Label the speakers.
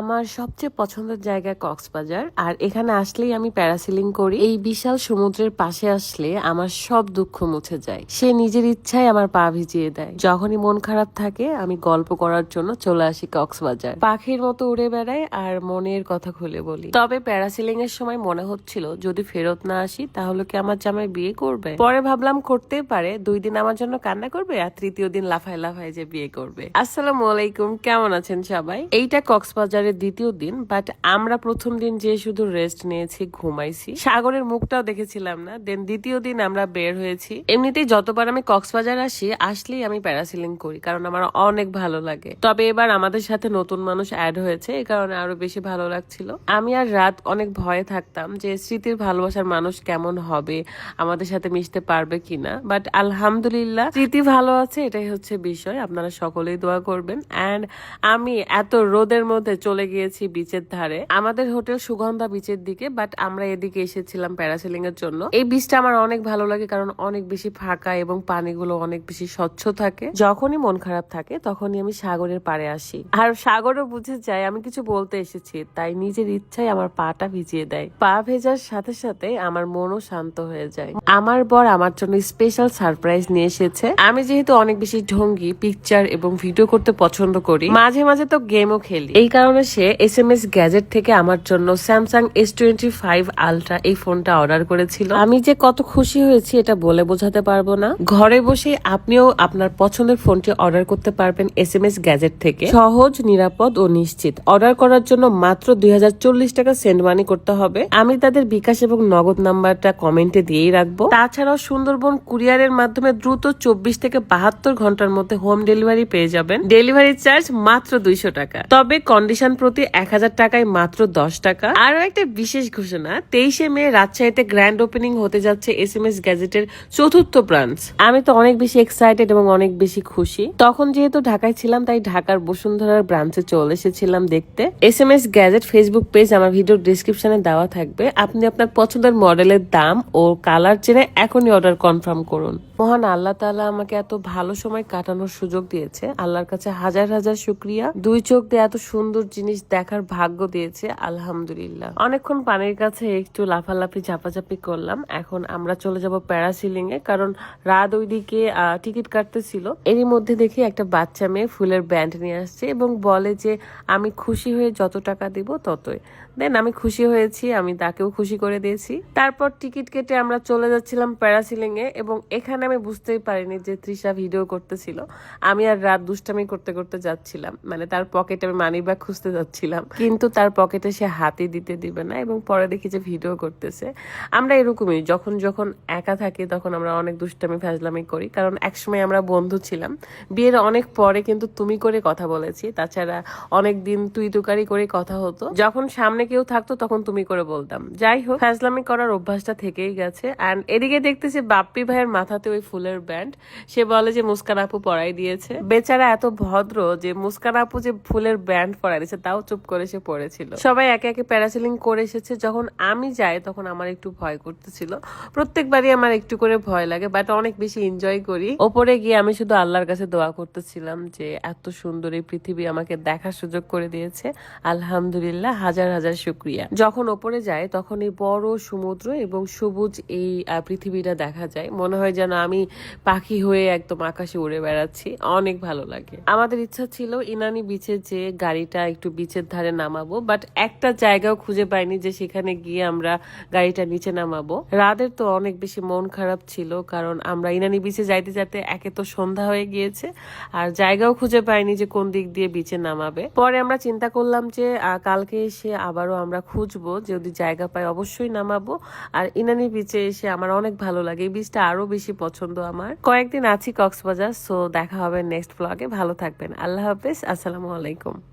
Speaker 1: আমার সবচেয়ে পছন্দের জায়গা কক্সবাজার, আর এখানে আসলেই আমি প্যারাসিলিং করি। এই বিশাল সমুদ্রের পাশে আসলে আমার সব দুঃখ মুছে যায়। সে নিজের ইচ্ছায় আমার পা ভিজিয়ে দেয়। যখনই মন খারাপ থাকে, আমি গল্প করার জন্য চলে আসি কক্সবাজার। পাখির মতো উড়ে বেড়াই আর মনের কথা খুলে বলি। তবে প্যারাসিলিং এর সময় মনে হচ্ছিল, যদি ফেরত না আসি, তাহলে কি আমার জামাই বিয়ে করবে? পরে ভাবলাম করতে পারে। দুই দিন আমার জন্য কান্না করবে, আর তৃতীয় দিন লাফায় লাফায় যে বিয়ে করবে। আসসালামু আলাইকুম, কেমন আছেন সবাই? এইটা কক্সবাজারের দ্বিতীয় দিন বাট আমরা প্রথম দিন যে শুধু রেস্ট নিয়েছি, ঘুমাইছি। সাগরের মুখটাও দেখেছিলাম না দেন দ্বিতীয় দিন আমরা বের হয়েছি। এমনিতেই যতবার আমি কক্সবাজার আসি, আসলেই আমি প্যারাসিলিং করি, কারণ আমার অনেক ভালো লাগে। তবে এবার আমাদের সাথে নতুন মানুষ অ্যাড হয়েছে, এই কারণে আরও বেশি ভালো লাগছিল। আমি আর রাত অনেক ভয়ে থাকতাম যে স্মৃতির ভালোবাসার মানুষ কেমন হবে, আমাদের সাথে মিশতে পারবে কিনা। বাট আলহামদুলিল্লাহ, স্মৃতি ভালো আছে, এটাই হচ্ছে বিষয়। আপনারা সকলেই দোয়া করবেন। অ্যান্ড আমি এত রোদের মধ্যে চলে গিয়েছি বিচের ধারে। আমাদের হোটেল সুগন্ধা বিচের দিকে বাট আমরা এদিকে এসেছিলাম প্যারাসেলিং এর জন্য। এই বিচটা আমার অনেক ভালো লাগে কারণ অনেক বেশি ফাঁকা এবং পানিগুলো অনেক বেশি স্বচ্ছ থাকে। যখনই মন খারাপ থাকে, তখনই আমি সাগরের পাড়ে আসি। আর সাগরও বুঝে যায়, আমি কিছু বলতে এসেছি, তাই নিজের ইচ্ছায় আমার পাটা ভিজিয়ে দেয়। পা ভেজার সাথে সাথে আমার মনও শান্ত হয়ে যায়। আমার বর আমার জন্য স্পেশাল সারপ্রাইজ নিয়ে এসেছে। আমি যেহেতু অনেক বেশি ঢঙ্গি পিকচার এবং ভিডিও করতে পছন্দ করি, মাঝে মাঝে তো গেমও খেলি। এই কারণে সে এস এম এস গ্যাজেট থেকে আমার জন্য Samsung S twenty five ultra এই ফোনটা অর্ডার করেছিল। আমি যে কত খুশি হয়েছি এটা বলে বোঝাতে পারব না। ঘরে বসে আপনিও আপনার পছন্দের ফোনটি অর্ডার করতে পারবেন এস এম এস গ্যাজেট থেকে। সহজ, নিরাপদ ও নিশ্চিত। অর্ডার করার জন্য মাত্র দুই হাজার চল্লিশ টাকা সেন্ড মানি করতে হবে। আমি তাদের বিকাশ এবং নগদ নাম্বারটা কমেন্টে দিয়েই রাখব। তাছাড়াও সুন্দরবন কুরিয়ারের মাধ্যমে দ্রুত চব্বিশ থেকে বাহাত্তর ঘণ্টার মধ্যে হোম ডেলিভারি পেয়ে যাবেন। ডেলিভারি চার্জ মাত্র দুইশো টাকা। তবে কন্ডিশন প্রতি এক হাজার টাকায় মাত্র দশ টাকা। আরও একটা বিশেষ ঘোষণা, তেইশে মে রাজশাহীতে গ্র্যান্ড ওপেনিং হতে যাচ্ছে এস এম এস গ্যাজেটের চতুর্থ ব্রাঞ্চ। আমি তো অনেক বেশি এক্সাইটেড এবং অনেক বেশি খুশি। তখন যেহেতু ঢাকায় ছিলাম, তাই ঢাকার বসুন্ধরার ব্রাঞ্চে চলে এসেছিলাম দেখতে। S M S gadget Facebook page আমার ভিডিও ডিসক্রিপশনে দেওয়া থাকবে। আপনি আপনার পছন্দের মডেলের দাম ও কালার জেনে এখনই অর্ডার কনফার্ম করুন। মহান আল্লাহ তাআলা আমাকে এত ভালো সময় কাটানোর সুযোগ দিয়েছে। আল্লাহর কাছে হাজার হাজার শুক্রিয়া। দুই চোখ দিয়ে এত সুন্দর জিনিস দেখার ভাগ্য দিয়েছে, আলহামদুলিল্লাহ। অনেকক্ষণ পানির কাছে একটু লাফালাফি, ঝাপাঝাপি করলাম। এখন আমরা চলে যাব প্যারাসিলিং এ কারণ রাত ওইদিকে টিকিট কাটতেছিল। এরই মধ্যে দেখি একটা বাচ্চা মেয়ে ফুলের ব্যান্ড নিয়ে আসছে এবং বলে যে, আমি খুশি হয়ে যত টাকা দিব ততই। দেন আমি খুশি হয়েছি, আমি তাকেও খুশি করে দিয়েছি। তারপর টিকিট কেটে আমরা চলে যাচ্ছিলাম প্যারাসিলিং এ এবং এখানে আমি বুঝতেই পারিনি যে তৃষা ভিডিও করতেছিল। আমি আর রাত দুষ্টামি করতে করতে যাচ্ছিলাম মানে তার পকেটে আমি মানি ব্যাগ খুঁজতে যাচ্ছিলাম। কিন্তু তার পকেটে সে হাতই দিতে দিবে না এবং পরে দেখি যে ভিডিও করতেছে। আমরা এরকমই, যখন যখন একা থাকি তখন আমরা অনেক দুষ্টামি ফাজলামি করি। কারণ একসময় আমরা বন্ধু ছিলাম। বিয়ের অনেক পরে কিন্তু তুমি করে কথা বলেছি, তাছাড়া অনেক দিন তুই তুকারি করে কথা হতো। যখন সামনে কেউ থাকতো তখন তুমি করে বলতাম। যাই হোক ফাজলামি করার অভ্যাসটা থেকেই গেছে। অ্যান্ড এদিকে দেখতেছি বাপ্পি ভাইয়ের মাথাতে ওই ফুলের ব্যান্ড সে বলে যে, মুস্কান আপু পরাই দিয়েছে। বেচারা এত ভদ্র যে, মুস্কান আপু যে ফুলের ব্যান্ড পরাই দিয়েছে, তাও চুপ করে সে পড়েছিল। সবাই একে একে প্যারাসিলিং করে এসেছে। যখন আমি যাই, তখন আমার একটু ভয় করতেছিল। প্রত্যেকবারই আমার একটু করে ভয় লাগে বাট অনেক বেশি এনজয় করি। ওপরে গিয়ে আমি শুধু আল্লাহর কাছে দোয়া করতেছিলাম যে, এত সুন্দর এই পৃথিবী আমাকে দেখার সুযোগ করে দিয়েছে। আলহামদুলিল্লাহ, হাজার হাজার শুক্রিয়া। যখন ওপরে যায় তখন এই বড় সমুদ্র এবং সবুজ এই পৃথিবীটা দেখা যায়। মনে হয় যেন আমি পাখি হয়ে একদম আকাশে উড়ে বেড়াচ্ছি। অনেক ভালো লাগে। আমাদের ইচ্ছা ছিল ইনানি বিচে যে গাড়িটা একটু বিচের ধারে নামাবো বাট একটা জায়গাও খুঁজে পাইনি যে সেখানে গিয়ে আমরা গাড়িটা নিচে নামাবো। রাদের তো অনেক বেশি মন খারাপ ছিল, কারণ আমরা ইনানি বিচে যাইতে যাইতে একে তো সন্ধ্যা হয়ে গিয়েছে, আর জায়গাও খুঁজে পাইনি যে কোন দিক দিয়ে বিচে নামাবে। পরে আমরা চিন্তা করলাম যে কালকে এসে আবারও আমরা খুঁজবো যদি জায়গা পাই অবশ্যই নামাবো। আর ইনানি বিচে এসে আমার অনেক ভালো লাগে। এই বিচটা আরও বেশি পছন্দ আমার। কয়েকদিন আছি কক্সবাজার সো দেখা হবে নেক্সট ব্লগে ভালো থাকবেন। আল্লাহ হাফিজ। আসসালামু আলাইকুম।